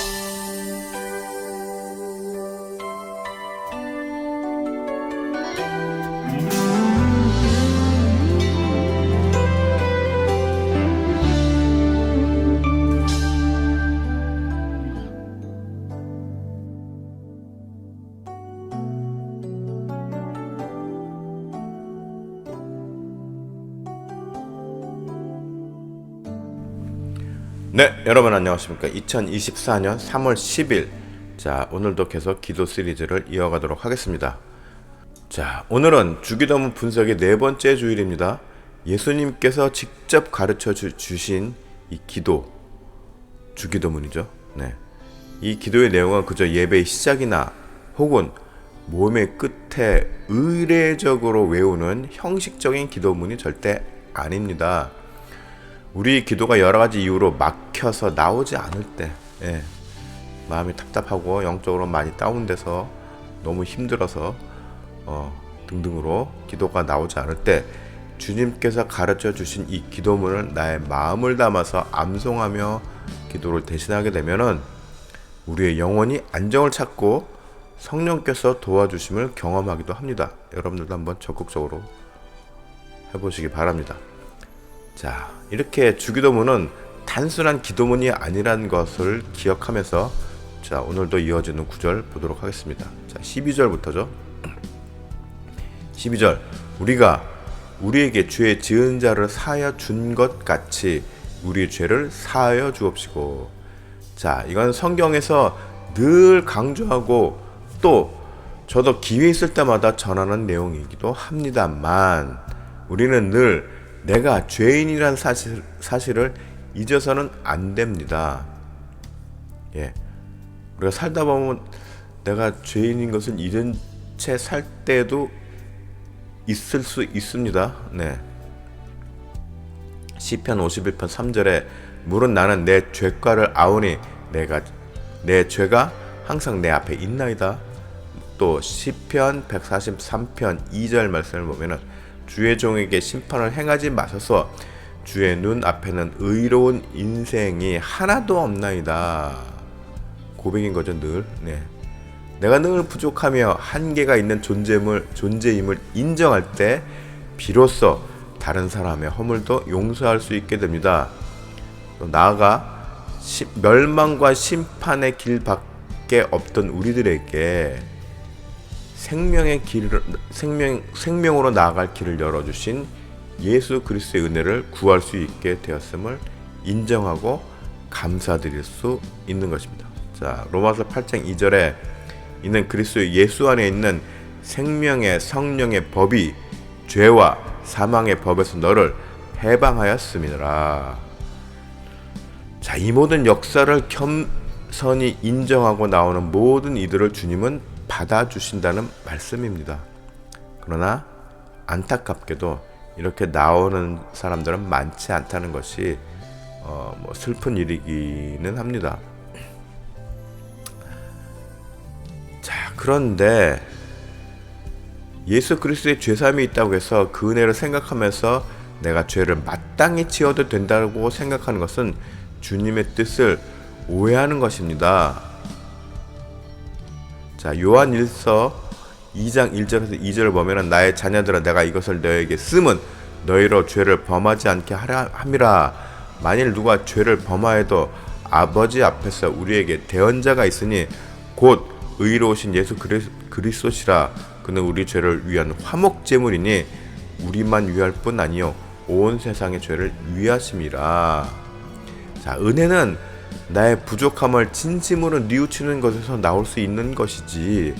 you. 네, 여러분 안녕하십니까? 2024년 3월 10일. 자, 오늘도 계속 기도 시리즈를 이어가도록 하겠습니다. 자, 오늘은 주기도문 분석의 네 번째 주일입니다. 예수님께서 직접 가르쳐 주, 주신 이 기도, 주기도문이죠. 네. 이 기도의 내용은 그저 예배의 시작이나 혹은 몸의 끝에 의례적으로 외우는 형식적인 기도문이 절대 아닙니다. 우리 기도가 여러 가지 이유로 막혀서 나오지 않을 때, 예, 마음이 답답하고 영적으로 많이 다운돼서 너무 힘들어서 어, 등등으로 기도가 나오지 않을 때 주님께서 가르쳐 주신 이 기도문을 나의 마음을 담아서 암송하며 기도를 대신하게 되면은 우리의 영혼이 안정을 찾고 성령께서 도와주심을 경험하기도 합니다. 여러분들도 한번 적극적으로 해보시기 바랍니다. 자, 이렇게 주기도문은 단순한 기도문이 아니란 것을 기억하면서 자, 오늘도 이어지는 구절 보도록 하겠습니다. 자, 12절부터죠. 12절. 우리가 우리에게 죄 지은 자를 사하여 준 것 같이 우리 죄를 사하여 주옵시고. 자, 이건 성경에서 늘 강조하고 또 저도 기회 있을 때마다 전하는 내용이기도 합니다만 우리는 늘 내가 죄인이란 사실, 사실을 잊어서는 안 됩니다. 예. 우리가 살다 보면 내가 죄인인 것을 잊은 채 살 때도 있을 수 있습니다. 네. 시편 51편 3절에 물은 나는 내 죄과를 아오니 내가 내 죄가 항상 내 앞에 있나이다. 또 시편 143편 2절 말씀을 보면은 주의 종에게 심판을 행하지 마소서 주의 눈 앞에는 의로운 인생이 하나도 없나이다. 고백인 거죠 늘. 네. 내가 늘 부족하며 한계가 있는 존재임을, 존재임을 인정할 때 비로소 다른 사람의 허물도 용서할 수 있게 됩니다. 또 나아가 시, 멸망과 심판의 길밖에 없던 우리들에게 생명의 길을 생명 생명으로 나아갈 길을 열어 주신 예수 그리스도의 은혜를 구할 수 있게 되었음을 인정하고 감사드릴 수 있는 것입니다. 자, 로마서 8장 2절에 이는 그리스도 예수 안에 있는 생명의 성령의 법이 죄와 사망의 법에서 너를 해방하였음이라. 자, 이 모든 역사를 겸손히 인정하고 나오는 모든 이들을 주님은 받아주신다는 말씀입니다. 그러나 안타깝게도 이렇게 나오는 사람들은 많지 않다는 것이 어, 뭐 슬픈 일이기는 합니다. 자, 그런데 예수 그리스도의 죄삼이 있다고 해서 그 은혜를 생각하면서 내가 죄를 마땅히 지어도 된다고 생각하는 것은 주님의 뜻을 오해하는 것입니다. 자, 요한 1서 2장 1절에서 2절을 보면은 나의 자녀들아 내가 이것을 너에게 쓰면 너희로 죄를 범하지 않게 하라 함이라. 만일 누가 죄를 범하여도 아버지 앞에서 우리에게 대언자가 있으니 곧 의로우신 예수 그리스도시라. 그는 우리 죄를 위한 화목 제물이니 우리만 위할 뿐 아니요 온 세상의 죄를 위하심이라. 자 은혜는 나의 부족함을 진심으로 뉘우치는 것에서 나올 수 있는 것이지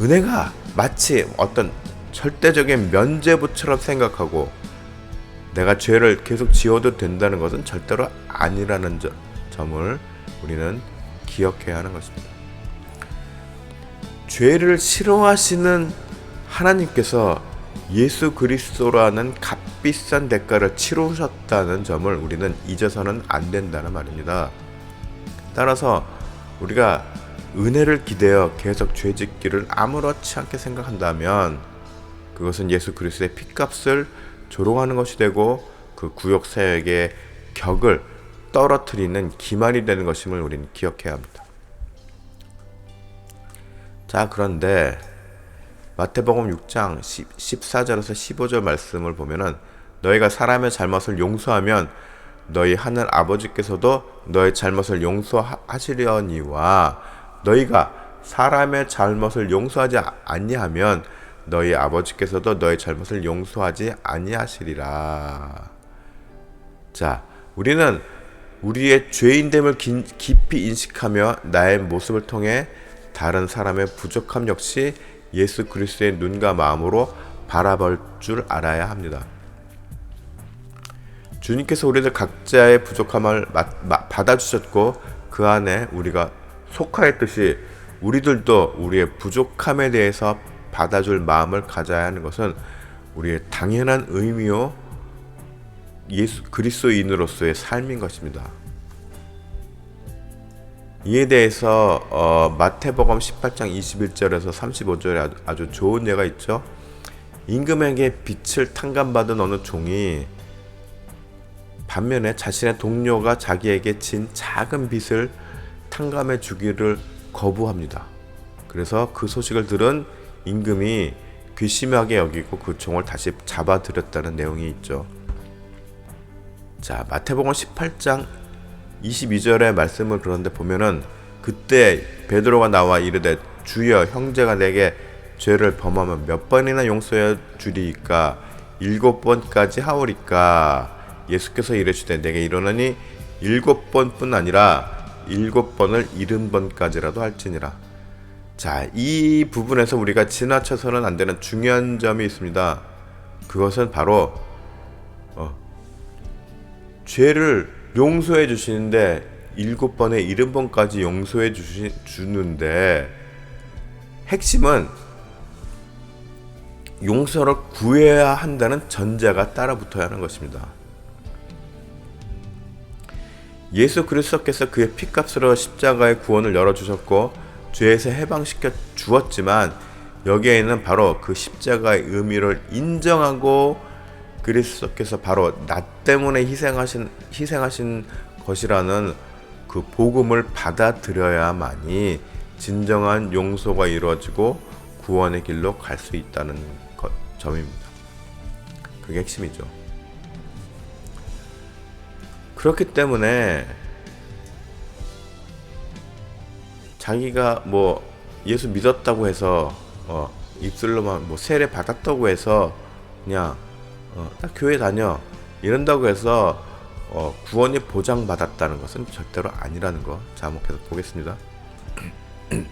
은혜가 마치 어떤 절대적인 면죄부처럼 생각하고 내가 죄를 계속 지어도 된다는 것은 절대로 아니라는 저, 점을 우리는 기억해야 하는 것입니다. 죄를 싫어하시는 하나님께서 예수 그리스도라는 값비싼 대가를 치르셨다는 점을 우리는 잊어서는 안 된다는 말입니다. 따라서 우리가 은혜를 기대어 계속 죄짓기를 아무렇지 않게 생각한다면 그것은 예수 그리스도의 피값을 조롱하는 것이 되고 그 구역 사역의 격을 떨어뜨리는 기만이 되는 것임을 우리는 기억해야 합니다. 자, 그런데 마태복음 6장 14절에서 15절 말씀을 보면은 너희가 사람의 잘못을 용서하면 너희 하늘 아버지께서도 너희 잘못을 용서하시려니와 너희가 사람의 잘못을 용서하지 아니하면 너희 아버지께서도 너희 잘못을 용서하지 아니하시리라. 자, 우리는 우리의 죄인됨을 깊이 인식하며 나의 모습을 통해 다른 사람의 부족함 역시 예수 그리스도의 눈과 마음으로 바라볼 줄 알아야 합니다. 주님께서 우리들 각자의 부족함을 받아주셨고 그 안에 우리가 속하였듯이 우리들도 우리의 부족함에 대해서 받아줄 마음을 가져야 하는 것은 우리의 당연한 의미요 예수 그리스도인으로서의 삶인 것입니다. 이에 대해서 어, 마태복음 18장 21절에서 35절에 아주, 아주 좋은 예가 있죠. 임금에게 빛을 탕감받은 어느 종이 반면에 자신의 동료가 자기에게 진 작은 빚을 탕감해 주기를 거부합니다. 그래서 그 소식을 들은 임금이 괘씸하게 여기고 그 종을 다시 잡아들였다는 내용이 있죠. 자, 마태복음 18장 22절의 말씀을 그런데 보면은 그때 베드로가 나와 이르되 주여 형제가 내게 죄를 범하면 몇 번이나 용서해 주리이까 일곱 번까지 하오리까 예수께서 이르시되 내게 이르노니 일곱 번뿐 아니라 일곱 번을 일흔 번까지라도 할지니라. 자, 이 부분에서 우리가 지나쳐서는 안 되는 중요한 점이 있습니다. 그것은 바로 어, 죄를 용서해 주시는데 일곱 번에 일흔 번까지 용서해 주시, 주는데 핵심은 용서를 구해야 한다는 전제가 따라 붙어야 하는 것입니다. 예수 그리스도께서 그의 피값으로 십자가의 구원을 열어주셨고 죄에서 해방시켜 주었지만 여기에는 바로 그 십자가의 의미를 인정하고 그리스도께서 바로 나 때문에 희생하신 희생하신 것이라는 그 복음을 받아들여야만이 진정한 용서가 이루어지고 구원의 길로 갈 수 있다는 것, 점입니다. 그게 핵심이죠. 그렇기 때문에 자기가 뭐 예수 믿었다고 해서 어, 입술로만 뭐 세례 받았다고 해서 그냥 어, 딱 교회 다녀 이런다고 해서 어, 구원이 보장받았다는 것은 절대로 아니라는 거. 자, 한번 계속 보겠습니다.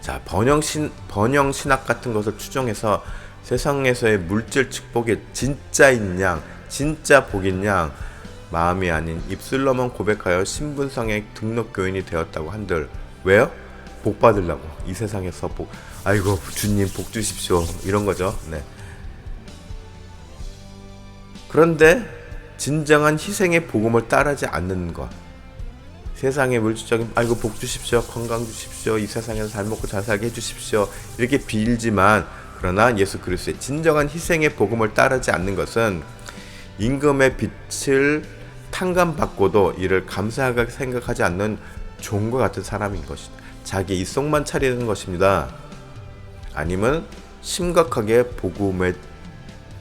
자, 번영 신 번영 신학 같은 것을 추정해서 세상에서의 물질 축복이 진짜인 양, 진짜 복인 양 마음이 아닌 입술로만 고백하여 신분상의 등록 교인이 되었다고 한들 왜요? 복 받으려고 이 세상에서 복 아이고 주님 복 주십시오 이런 거죠. 네. 그런데 진정한 희생의 복음을 따르지 않는 것. 세상의 물질적인 아이고 복 주십시오 건강 주십시오 이 세상에서 잘 먹고 잘 살게 해주십시오 이렇게 빌지만 그러나 예수 그리스도의 진정한 희생의 복음을 따르지 않는 것은 임금의 빛을 탕감 받고도 이를 감사하게 생각하지 않는 종과 같은 사람인 것이다. 자기 이속만 차리는 것입니다. 아니면 심각하게 복음의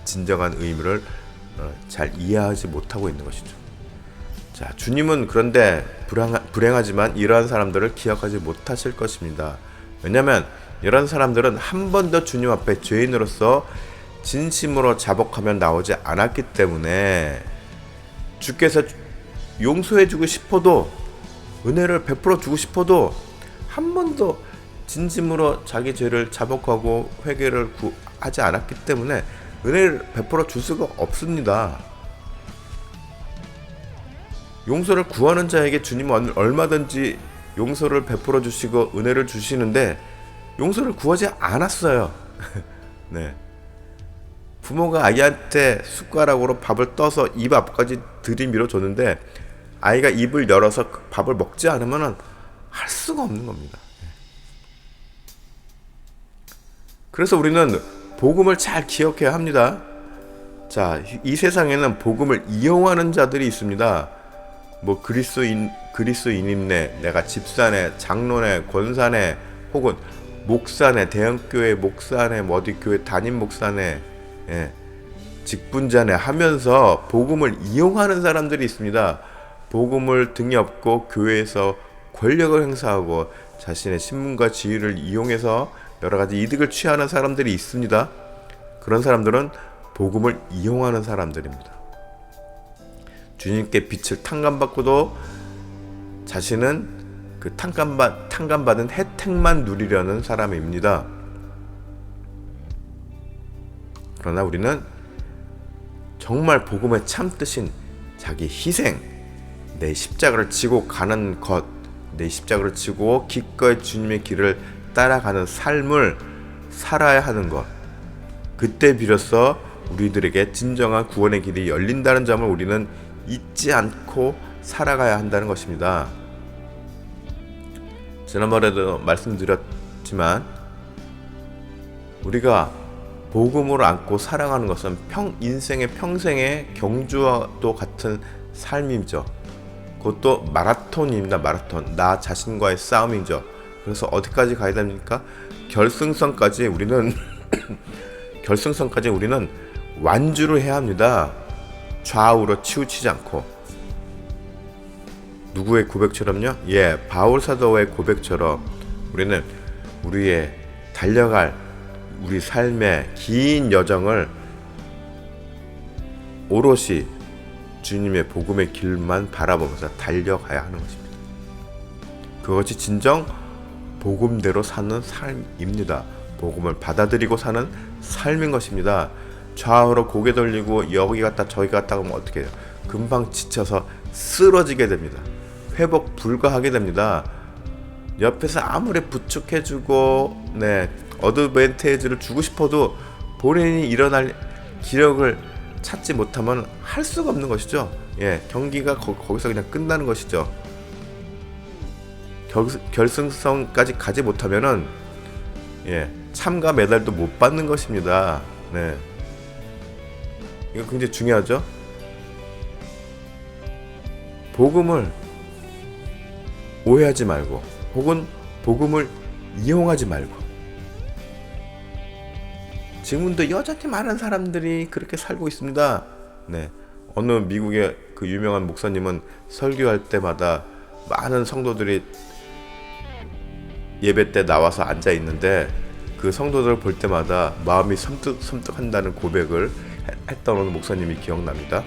진정한 의미를 어, 잘 이해하지 못하고 있는 것이죠. 자, 주님은 그런데 불행하, 불행하 지만 이러한 사람들을 기억하지 못하실 것입니다. 왜냐하면 이런 사람들은 한 번도 주님 앞에 죄인으로서 진심으로 자복하며 나오지 않았기 때문에 주께서 용서해주고 싶어도 은혜를 베풀어 주고 싶어도 한 번도 진심으로 자기 죄를 자복하고 회개를 하지 않았기 때문에 은혜를 베풀어 줄 수가 없습니다. 용서를 구하는 자에게 주님은 얼마든지 용서를 베풀어 주시고 은혜를 주시는데 용서를 구하지 않았어요. 네. 부모가 아이한테 숟가락으로 밥을 떠서 입 앞까지 들이밀어 줬는데 아이가 입을 열어서 그 밥을 먹지 않으면 할 수가 없는 겁니다. 그래서 우리는 복음을 잘 기억해야 합니다. 자, 이 세상에는 복음을 이용하는 자들이 있습니다. 뭐 그리스인 그리스인임네 내가 집사네 장로네 권사네 혹은 목사네 대형교회 목사네 뭐 어디 교회 담임 목사네 예, 직분자네 하면서 복음을 이용하는 사람들이 있습니다. 복음을 등에 업고 교회에서 권력을 행사하고 자신의 신분과 지위를 이용해서 여러 가지 이득을 취하는 사람들이 있습니다. 그런 사람들은 복음을 이용하는 사람들입니다. 주님께 빛을 탕감받고도 자신은 그 탕감받, 탕감받은 혜택만 누리려는 사람입니다. 그러나 우리는 정말 복음의 참 뜻인 자기 희생, 내 십자가를 지고 가는 것, 내 십자가를 지고 기꺼이 주님의 길을 따라가는 삶을 살아야 하는 것. 그때 비로소 우리들에게 진정한 구원의 길이 열린다는 점을 우리는 잊지 않고 살아가야 한다는 것입니다. 지난번에도 말씀드렸지만 우리가 복음으로 안고 살아가는 것은 평 인생의 평생의 경주와도 같은 삶이죠. 그것도 마라톤입니다. 마라톤. 나 자신과의 싸움이죠. 그래서 어디까지 가야 됩니까? 결승선까지 우리는 결승선까지 우리는 완주를 해야 합니다. 좌우로 치우치지 않고 누구의 고백처럼요? 예, 바울 사도의 고백처럼 우리는 우리의 달려갈 우리 삶의 긴 여정을 오롯이 주님의 복음의 길만 바라보면서 달려가야 하는 것입니다. 그것이 진정 복음대로 사는 삶입니다. 복음을 받아들이고 사는 삶인 것입니다. 좌우로 고개 돌리고 여기 갔다 저기 갔다 하면 어떻게 해요? 금방 지쳐서 쓰러지게 됩니다. 회복 불가하게 됩니다. 옆에서 아무리 부축해주고 네 어드밴테이지를 주고 싶어도 본인이 일어날 기력을 찾지 못하면 할 수가 없는 것이죠. 예, 경기가 거, 기서 그냥 끝나는 것이죠. 결, 결승선까지 가지 못하면은 예, 참가 메달도 못 받는 것입니다. 네. 이거 굉장히 중요하죠. 복음을 오해하지 말고 혹은 복음을 이용하지 말고 지금도 여전히 많은 사람들이 그렇게 살고 있습니다. 네. 어느 미국의 그 유명한 목사님은 설교할 때마다 많은 성도들이 예배 때 나와서 앉아 있는데 그 성도들을 볼 때마다 마음이 섬뜩 섬뜩한다는 고백을 했던 어느 목사님이 기억납니다.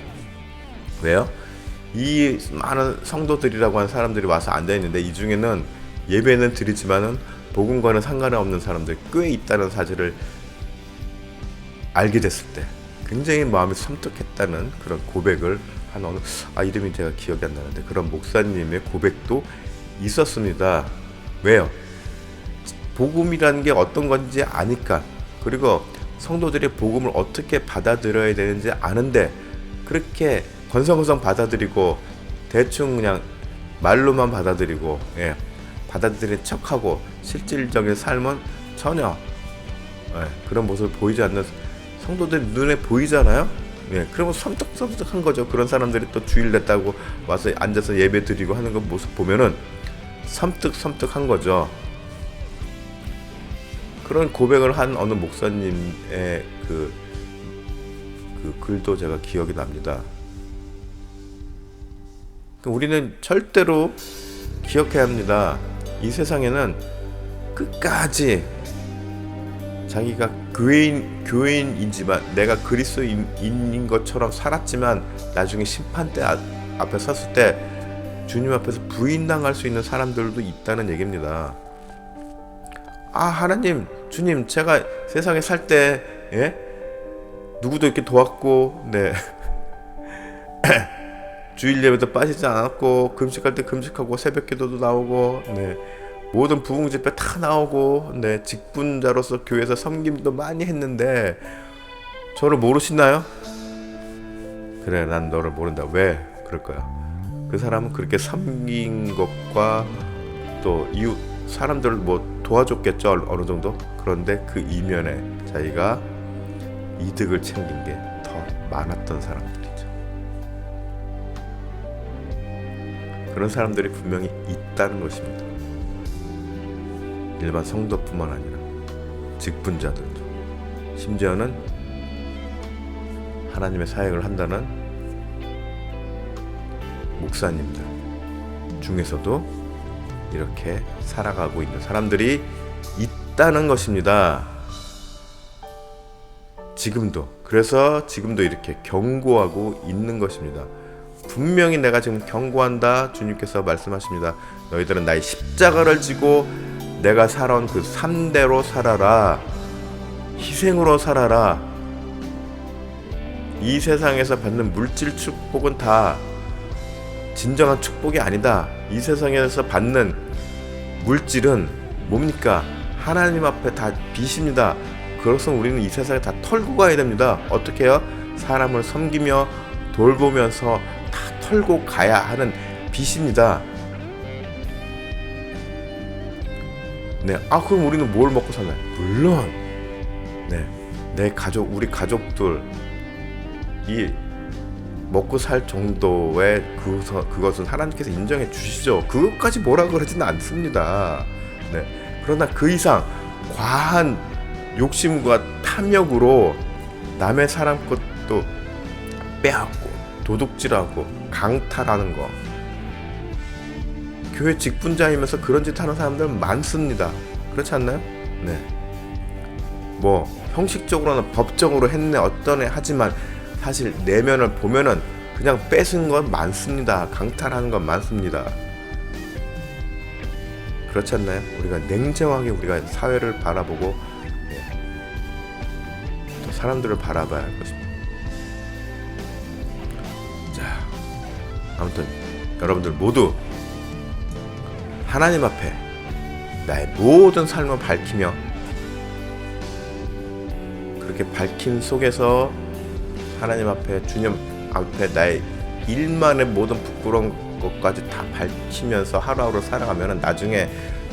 왜요? 이 많은 성도들이라고 하는 사람들이 와서 앉아 있는데 이 중에는 예배는 드리지만은 복음과는 상관이 없는 사람들 꽤 있다는 사실을 알게 됐을 때 굉장히 마음이 섬뜩했다는 그런 고백을 한 어느 아 이름이 제가 기억이 안 나는데 그런 목사님의 고백도 있었습니다. 왜요? 복음이라는 게 어떤 건지 아니까 그리고 성도들이 복음을 어떻게 받아들여야 되는지 아는데 그렇게 건성건성 받아들이고 대충 그냥 말로만 받아들이고 예, 받아들인 척하고 실질적인 삶은 전혀 예, 그런 모습을 보이지 않는 성도들 눈에 보이잖아요. 예, 그러면 섬뜩섬뜩한 거죠. 그런 사람들이 또 주일 냈다고 와서 앉아서 예배 드리고 하는 그 모습 보면은 섬뜩섬뜩한 거죠. 그런 고백을 한 어느 목사님의 그, 그 글도 제가 기억이 납니다. 우리는 절대로 기억해야 합니다. 이 세상에는 끝까지 자기가 교회인 교회인이지만 내가 그리스도인인 것처럼 살았지만 나중에 심판대 앞에 섰을 때 주님 앞에서 부인당할 수 있는 사람들도 있다는 얘기입니다. 아 하나님 주님 제가 세상에 살때 예? 누구도 이렇게 도왔고 네 주일 예배도 빠지지 않았고 금식할 때 금식하고 새벽 기도도 나오고 네 모든 부흥 집회 다 나오고 네 직분자로서 교회에서 섬김도 많이 했는데 저를 모르시나요? 그래 난 너를 모른다 왜 그럴 거야 그 사람은 그렇게 섬긴 것과 또 이웃 사람들을 뭐 도와줬겠죠 어느 정도 그런데 그 이면에 자기가 이득을 챙긴 게 더 많았던 사람들이죠 그런 사람들이 분명히 있다는 것입니다. 일반 성도뿐만 아니라 직분자들도 심지어는 하나님의 사역을 한다는 목사님들 중에서도 이렇게 살아가고 있는 사람들이 있다는 것입니다. 지금도 그래서 지금도 이렇게 경고하고 있는 것입니다. 분명히 내가 지금 경고한다 주님께서 말씀하십니다. 너희들은 나의 십자가를 지고 내가 살아온 그 삶대로 살아라. 희생으로 살아라. 이 세상에서 받는 물질 축복은 다 진정한 축복이 아니다. 이 세상에서 받는 물질은 뭡니까? 하나님 앞에 다 빚입니다. 그것은 우리는 이 세상에 다 털고 가야 됩니다. 어떻게 해요? 사람을 섬기며 돌보면서 다 털고 가야 하는 빚입니다. 네, 아 그럼 우리는 뭘 먹고 살나요? 물론, 네, 내 가족, 우리 가족들 이 먹고 살 정도의 그것은, 그것은 하나님께서 인정해 주시죠. 그것까지 뭐라 그러지는 않습니다. 네, 그러나 그 이상 과한 욕심과 탐욕으로 남의 사람 것도 빼앗고 도둑질하고 강탈하는 거 교회 직분자이면서 그런 짓 하는 사람들 많습니다. 그렇지 않나요? 네. 뭐 형식적으로는 법적으로 했네 어떠네 하지만 사실 내면을 보면은 그냥 뺏은 건 많습니다. 강탈하는 건 많습니다. 그렇지 않나요? 우리가 냉정하게 우리가 사회를 바라보고 예, 또 사람들을 바라봐야 할 것입니다. 자, 아무튼 여러분들 모두 하나님 앞에 나의 모든 삶을 밝히며 그렇게 밝힘 속에서 하나님 앞에 주님 앞에 나의 일만의 모든 부끄러운 것까지 다 밝히면서 하루하루 살아가면 나중에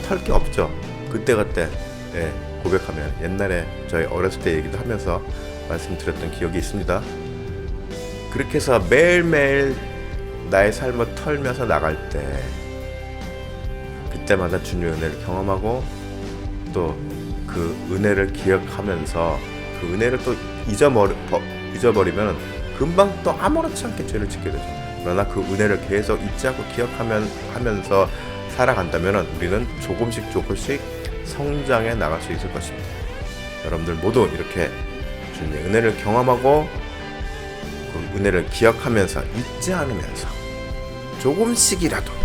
털 게 없죠. 그때그때 예, 고백하면 옛날에 저희 어렸을 때 얘기도 하면서 말씀드렸던 기억이 있습니다. 그렇게 해서 매일매일 나의 삶을 털면서 나갈 때 그때마다 주님의 은혜를 경험하고 또 그 은혜를 기억하면서 그 은혜를 또 잊어버리, 버- 잊어버리면 금방 또 아무렇지 않게 죄를 짓게 되죠. 그러나 그 은혜를 계속 잊지 않고 기억하면 하면서 살아간다면 우리는 조금씩 조금씩 성장해 나갈 수 있을 것입니다. 여러분들 모두 이렇게 주님의 은혜를 경험하고 그 은혜를 기억하면서 잊지 않으면서 조금씩이라도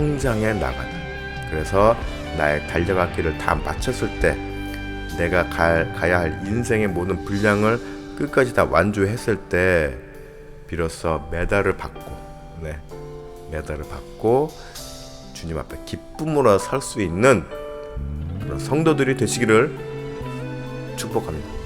성장해 나가는 그래서 나의 길을 다 마쳤을 때 내가 가, 가야 할 인생의 모든 분량을 끝까지 다 완주했을 때 비로소 메달을 받고 네 메달을 받고 주님 앞에 기쁨으로 설수 있는 그런 성도들이 되시기를 축복합니다.